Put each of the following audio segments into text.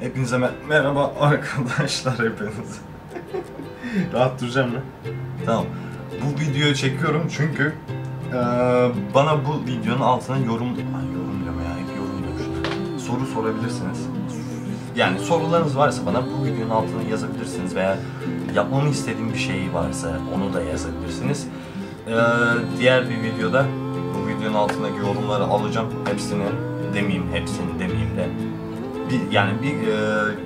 Hepinize mer- merhaba arkadaşlar hepiniz. Rahat duracağım mı? Tamam. Bu videoyu çekiyorum çünkü eee, bana bu videonun altına yorum... Ay yorum diyorum ya, yorum diyorum. Soru sorabilirsiniz. Yani sorularınız varsa bana bu videonun altına yazabilirsiniz veya yapmamı istediğim bir şey varsa onu da yazabilirsiniz. Eee, diğer bir videoda bu videonun altındaki yorumları alacağım. Hepsini demeyeyim, hepsini demeyeyim de bir, yani bir e,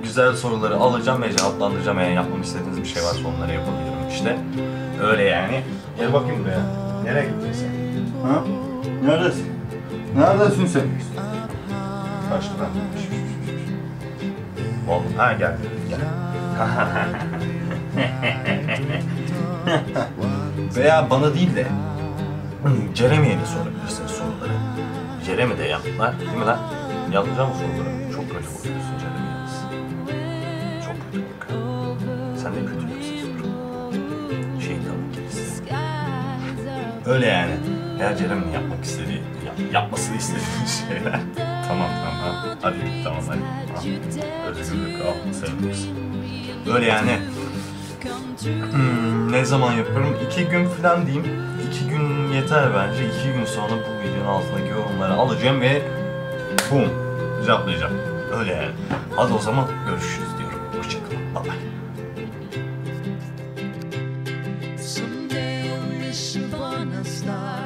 güzel soruları alacağım ve cevaplandıracağım. Eğer yapmamı istediğiniz bir şey varsa onları yapabilirim işte. Öyle yani. Gel bakayım buraya. Nereye gittin sen? Ha? Neredesin? Neredesin sen? Karşıdan. Oğlum ha gel. Gel. Veya bana değil de Jeremy'ye de sorabilirsiniz soruları. Jeremy de yaptılar değil mi lan? Yazacağım soruları. Çok kötü bakıyorsun Jeremy yalnız. Çok kötü bakıyor. Sen de kötülüksün soru. Şeytanın kilisi. Öyle yani. Eğer Jeremy'nin yapmak istediği, yap- yapmasını istediği şeyler. tamam tamam. Hadi tamam hadi. Ha. Özgürlük al, sevgimiz. Öyle yani. Hmm, ne zaman yapıyorum? İki gün falan diyeyim. İki gün yeter bence. İki gün sonra bu videonun altındaki yorumları alacağım ve Fum. Cevaplayacağım. Öyle. Hadi o zaman görüşürüz diyorum. Hoşçakalın. Bye bye. Someday we'll miss upon a star.